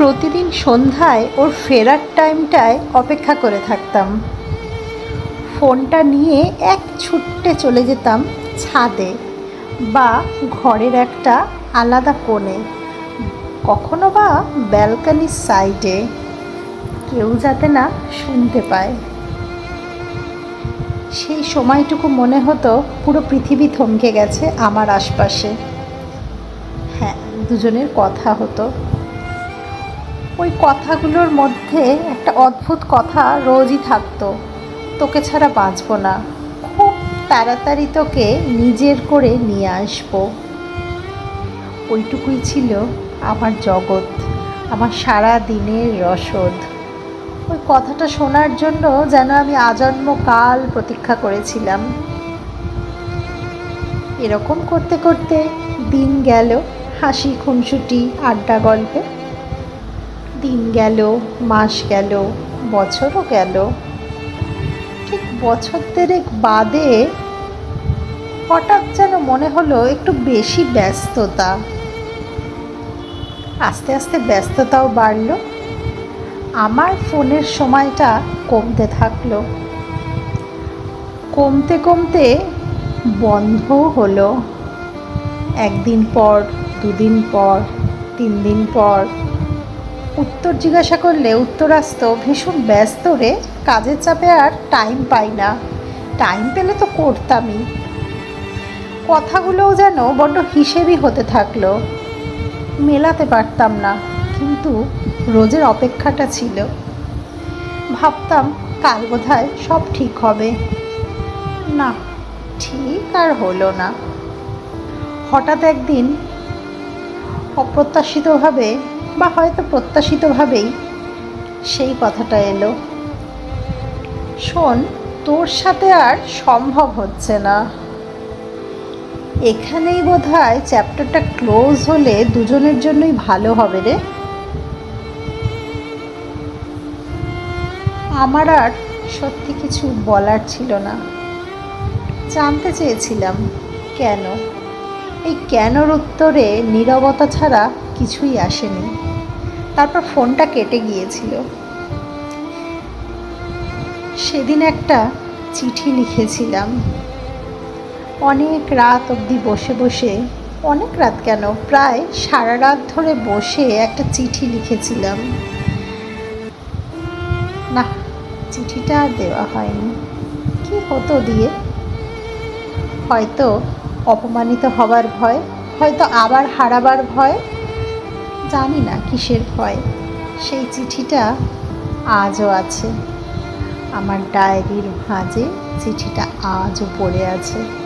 প্রতিদিন সন্ধ্যায় ওর ফেরার টাইমটায় অপেক্ষা করে থাকতাম। ফোনটা নিয়ে এক ছুট্টে চলে যেতাম ছাদে বা ঘরের একটা আলাদা কোণে, কখনো বা ব্যালকানির সাইডে। কেউ যাতে না শুনতে পায়। সেই সময়টুকু মনে হতো পুরো পৃথিবী থমকে গেছে আমার আশপাশে। হ্যাঁ দুজনের কথা হতো। ওই কথাগুলোর মধ্যে একটা অদ্ভুত কথা রোজই থাকতো। তোকে ছাড়া বাঁচবো না। খুব তাড়াতাড়ি তোকে নিজের করে নিয়ে আসব। ওইটুকুই ছিল আমার জগৎ, আমার সারা দিনের রসদ। ওই কথাটা শোনার জন্য যেন আমি আজন্ম কাল প্রতীক্ষা করেছিলাম। এরকম করতে করতে দিন গেল, হাসি, খুনসুটি, আড্ডা, গল্পে। দিন গেল, মাস গেল, বছরও গেল। ঠিক বছর দেড়েক বাদে হঠাৎ যেন মনে হলো একটু বেশি ব্যস্ততা। আস্তে আস্তে ব্যস্ততাও বাড়লো। আমার ফোনের সময়টা কমতে থাকল। কমতে কমতে বন্ধও হলো। একদিন পর, দুদিন পর, তিন দিন পর উত্তর জিজ্ঞাসা করলে উত্তর আসতো ভীষণ ব্যস্ত রে, কাজের চাপে আর টাইম পাই না। টাইম পেলে তো করতামই। কথাগুলোও যেন বড্ড হিসেবই হতে থাকল। মেলাতে পারতাম না, কিন্তু রোজের অপেক্ষাটা ছিল। ভাবতাম কাল বোধহয় সব ঠিক হবে। না, ঠিক আর হলো না। হঠাৎ একদিন অপ্রত্যাশিতভাবে বা হয়তো প্রত্যাশিতভাবেই সেই কথাটা এলো। শোন, তোর সাথে আর সম্ভব হচ্ছে না। এখানেই বোধ হয় চ্যাপ্টারটা ক্লোজ হলে দুজনের জন্যই ভালো হবে রে। আমার আর সত্যি কিছু বলার ছিল না। জানতে চেয়েছিলাম কেন। এই কেনর উত্তরে নীরবতা ছাড়া কিছুই আসেনি। তারপর ফোনটা কেটে গিয়েছিল। সেদিন একটা চিঠি লিখেছিলাম। অনেক রাত অবধি বসে বসে, অনেক রাত কেন? প্রায় সারা রাত ধরে বসে একটা চিঠি লিখেছিলাম। না, চিঠিটা আর দেওয়া হয়নি। কি হতো দিয়ে? হয়তো অপমানিত হবার ভয়, হয়তো আবার হারাবার ভয়? জানি না কিসের ভয়। সেই চিঠিটা আজও আছে। আমার ডায়েরির ভাঁজে চিঠিটা আজও পড়ে আছে।